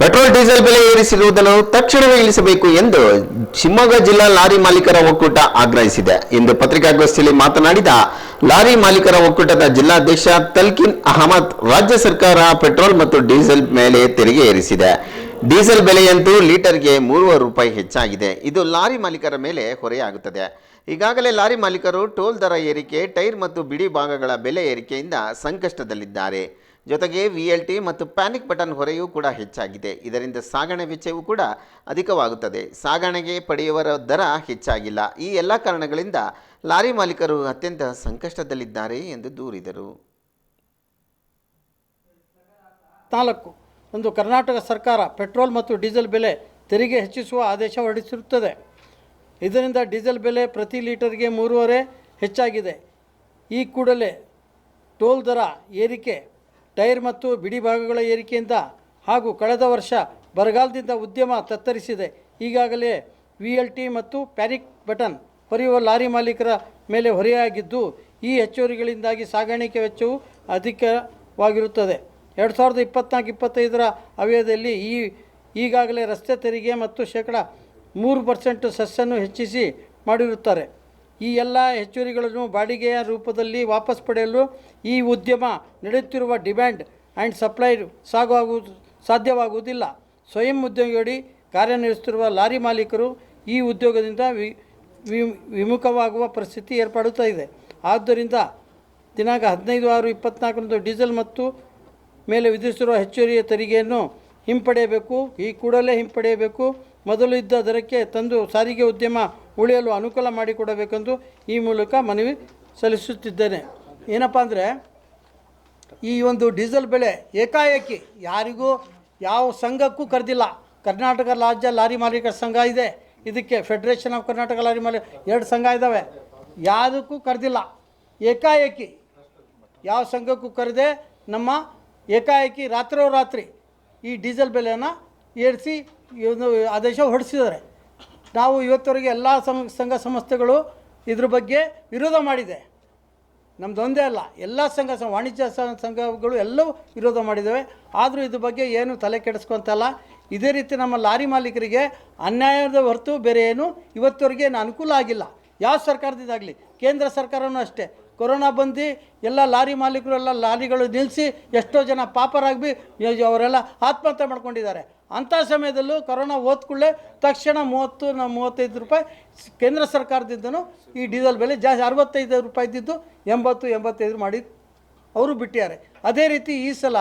Petrol, diesel ಬೆಲೆ ಏರಿಸಿರುವುದನ್ನು ತಕ್ಷಣವೇ ಇಳಿಸಬೇಕು ಎಂದು ಶಿವಮೊಗ್ಗ ಜಿಲ್ಲಾ ಲಾರಿ ಮಾಲೀಕರ ಒಕ್ಕೂಟ ಆಗ್ರಹಿಸಿದೆ. ಎಂದು ಪತ್ರಿಕಾಗೋಷ್ಠಿಯಲ್ಲಿ ಮಾತನಾಡಿದ ಲಾರಿ ಮಾಲೀಕರ ಒಕ್ಕೂಟದ ಜಿಲ್ಲಾಧ್ಯಕ್ಷ ತಲ್ಕಿನ್ ಅಹಮದ್, ರಾಜ್ಯ ಸರ್ಕಾರ ಪೆಟ್ರೋಲ್ ಮತ್ತು ಡೀಸೆಲ್ ಮೇಲೆ ತೆರಿಗೆ ಏರಿಸಿದೆ. ಡೀಸೆಲ್ ಬೆಲೆಯಂತೂ ಲೀಟರ್ಗೆ ಮೂರುವರೆ ರೂಪಾಯಿ ಹೆಚ್ಚಾಗಿದೆ. ಇದು ಲಾರಿ ಮಾಲೀಕರ ಮೇಲೆ ಹೊರೆಯಾಗುತ್ತದೆ. ಈಗಾಗಲೇ ಲಾರಿ ಮಾಲೀಕರು ಟೋಲ್ ದರ ಏರಿಕೆ, ಟೈರ್ ಮತ್ತು ಬಿಡಿ ಭಾಗಗಳ ಬೆಲೆ ಏರಿಕೆಯಿಂದ ಸಂಕಷ್ಟದಲ್ಲಿದ್ದಾರೆ. ಜೊತೆಗೆ ವಿ ಎಲ್ ಟಿ ಮತ್ತು ಪ್ಯಾನಿಕ್ ಬಟನ್ ಹೊರೆಯೂ ಕೂಡ ಹೆಚ್ಚಾಗಿದೆ. ಇದರಿಂದ ಸಾಗಣೆ ವೆಚ್ಚವೂ ಕೂಡ ಅಧಿಕವಾಗುತ್ತದೆ. ಸಾಗಣೆಗೆ ಪಡೆಯುವರ ದರ ಹೆಚ್ಚಾಗಿಲ್ಲ. ಈ ಎಲ್ಲ ಕಾರಣಗಳಿಂದ ಲಾರಿ ಮಾಲೀಕರು ಅತ್ಯಂತ ಸಂಕಷ್ಟದಲ್ಲಿದ್ದಾರೆ ಎಂದು ದೂರಿದರು. ನಾಲ್ಕು ಒಂದು ಕರ್ನಾಟಕ ಸರ್ಕಾರ ಪೆಟ್ರೋಲ್ ಮತ್ತು ಡೀಸೆಲ್ ಬೆಲೆ ತೆರಿಗೆ ಹೆಚ್ಚಿಸುವ ಆದೇಶ ಹೊರಡಿಸಿರುತ್ತದೆ. ಇದರಿಂದ ಡೀಸೆಲ್ ಬೆಲೆ ಪ್ರತಿ ಲೀಟರ್ಗೆ ಮೂರುವರೆ ಹೆಚ್ಚಾಗಿದೆ. ಈ ಕೂಡಲೇ ಟೋಲ್ ದರ ಏರಿಕೆ, ಟೈರ್ ಮತ್ತು ಬಿಡಿ ಭಾಗಗಳ ಏರಿಕೆಯಿಂದ ಹಾಗೂ ಕಳೆದ ವರ್ಷ ಬರಗಾಲದಿಂದ ಉದ್ಯಮ ತತ್ತರಿಸಿದೆ. ಈಗಾಗಲೇ ವಿ ಎಲ್ ಟಿ ಮತ್ತು ಪ್ಯಾರಿಕ್ ಬಟನ್ ಹೊರೆಯುವ ಲಾರಿ ಮಾಲೀಕರ ಮೇಲೆ ಹೊರೆಯಾಗಿದ್ದು, ಈ ಹೆಚ್ಚುವರಿಗಳಿಂದಾಗಿ ಸಾಗಾಣಿಕೆ ವೆಚ್ಚವು ಅಧಿಕವಾಗಿರುತ್ತದೆ. ಎರಡು ಸಾವಿರದ ಇಪ್ಪತ್ನಾಲ್ಕು, ಇಪ್ಪತ್ತೈದರ ಅವಧಿಯಲ್ಲಿ ಈ, ಈಗಾಗಲೇ ರಸ್ತೆ ತೆರಿಗೆ ಮತ್ತು ಶೇಕಡ ಮೂರು ಪರ್ಸೆಂಟ್ ಸಸ್ಯನ್ನು ಹೆಚ್ಚಿಸಿ ಮಾಡಿರುತ್ತಾರೆ. ಈ ಎಲ್ಲ ಹೆಚ್ಚುವರಿಗಳನ್ನು ಬಾಡಿಗೆಯ ರೂಪದಲ್ಲಿ ವಾಪಸ್ ಪಡೆಯಲು ಈ ಉದ್ಯಮ ನಡೆಯುತ್ತಿರುವ ಡಿಮ್ಯಾಂಡ್ ಆ್ಯಂಡ್ ಸಪ್ಲೈ ಸಾಗುವುದು ಸಾಧ್ಯವಾಗುವುದಿಲ್ಲ. ಸ್ವಯಂ ಉದ್ಯೋಗಿಯಡಿ ಕಾರ್ಯನಿರ್ವಹಿಸುತ್ತಿರುವ ಲಾರಿ ಮಾಲೀಕರು ಈ ಉದ್ಯೋಗದಿಂದ ವಿ- ವಿಮುಖವಾಗುವ ಪರಿಸ್ಥಿತಿ ಏರ್ಪಡುತ್ತಾ ಇದೆ. ಆದ್ದರಿಂದ ದಿನಾಂಕ ಹದಿನೈದು ಆರು ಇಪ್ಪತ್ನಾಲ್ಕರಂದು ಡೀಸೆಲ್ ಮತ್ತು ಮೇಲೆ ವಿಧಿಸಿರುವ ಹೆಚ್ಚುವರಿಯ ತೆರಿಗೆಯನ್ನು ಹಿಂಪಡೆಯಬೇಕು. ಈ ಕೂಡಲೇ ಹಿಂಪಡೆಯಬೇಕು. ಮೊದಲು ಇದ್ದ ದರಕ್ಕೆ ತಂದು ಸಾರಿಗೆ ಉದ್ಯಮ ಉಳಿಯಲು ಅನುಕೂಲ ಮಾಡಿಕೊಡಬೇಕೆಂದು ಈ ಮೂಲಕ ಮನವಿ ಸಲ್ಲಿಸುತ್ತಿದ್ದೇನೆ. ಏನಪ್ಪ ಅಂದರೆ, ಈ ಒಂದು ಡೀಸೆಲ್ ಬೆಲೆ ಏಕಾಏಕಿ ಯಾರಿಗೂ ಯಾವ ಸಂಘಕ್ಕೂ ಕರೆದಿಲ್ಲ. ಕರ್ನಾಟಕ ರಾಜ್ಯ ಲಾರಿ ಮಾಲೀಕರ ಸಂಘ ಇದೆ. ಇದಕ್ಕೆ ಫೆಡರೇಷನ್ ಆಫ್ ಕರ್ನಾಟಕ ಲಾರಿ ಮಾಲೀಕ ಎರಡು ಸಂಘ ಇದ್ದಾವೆ ಯಾವುದಕ್ಕೂ ಕರೆದಿಲ್ಲ. ಏಕಾಏಕಿ ಯಾವ ಸಂಘಕ್ಕೂ ಕರೆದೇ ನಮ್ಮ ಏಕಾಏಕಿ ರಾತ್ರೋರಾತ್ರಿ ಈ ಡೀಸೆಲ್ ಬೆಲೆಯನ್ನು ಏರಿಸಿ ಒಂದು ಆದೇಶ ಹೊರಡಿಸಿದ್ದಾರೆ. ನಾವು ಇವತ್ತವರೆಗೆ ಎಲ್ಲ ಸಂಘ ಸಂಸ್ಥೆಗಳು ಇದ್ರ ಬಗ್ಗೆ ವಿರೋಧ ಮಾಡಿದೆ. ನಮ್ಮದೊಂದೇ ಅಲ್ಲ, ಎಲ್ಲ ಸಂಘ ವಾಣಿಜ್ಯ ಸಂಘಗಳು ಎಲ್ಲವೂ ವಿರೋಧ ಮಾಡಿದ್ದಾವೆ. ಆದರೂ ಇದ್ರ ಬಗ್ಗೆ ಏನು ತಲೆ ಕೆಡಿಸ್ಕೊಂತಲ್ಲ. ಇದೇ ರೀತಿ ನಮ್ಮ ಲಾರಿ ಮಾಲೀಕರಿಗೆ ಅನ್ಯಾಯದ ಹೊರತು ಬೇರೆ ಏನು ಇವತ್ತವರೆಗೆ ಅನುಕೂಲ ಆಗಿಲ್ಲ. ಯಾವ ಸರ್ಕಾರದಿಂದಾಗಲಿ ಕೇಂದ್ರ ಸರ್ಕಾರನೂ ಅಷ್ಟೇ. ಕೊರೋನಾ ಬಂದು ಎಲ್ಲ ಲಾರಿ ಮಾಲೀಕರು, ಎಲ್ಲ ಲಾರಿಗಳು ನಿಲ್ಲಿಸಿ ಎಷ್ಟೋ ಜನ ಪಾಪರಾಗಿ ಅವರೆಲ್ಲ ಆತ್ಮಹತ್ಯೆ ಮಾಡ್ಕೊಂಡಿದ್ದಾರೆ. ಅಂಥ ಸಮಯದಲ್ಲೂ ಕೊರೋನಾ ಓದ್ಕೊಳ್ಳೆ ತಕ್ಷಣ ಮೂವತ್ತು, ನ ಮೂವತ್ತೈದು ರೂಪಾಯಿ ಕೇಂದ್ರ ಸರ್ಕಾರದಿಂದನೂ ಈ ಡೀಸೆಲ್ ಬೆಲೆ ಜಾಸ್ತಿ, ಅರವತ್ತೈದು ರೂಪಾಯಿ ಇದ್ದಿದ್ದು ಎಂಬತ್ತು, ಎಂಬತ್ತೈದು ಮಾಡಿ ಅವರು ಬಿಟ್ಟಿದ್ದಾರೆ. ಅದೇ ರೀತಿ ಈ ಸಲ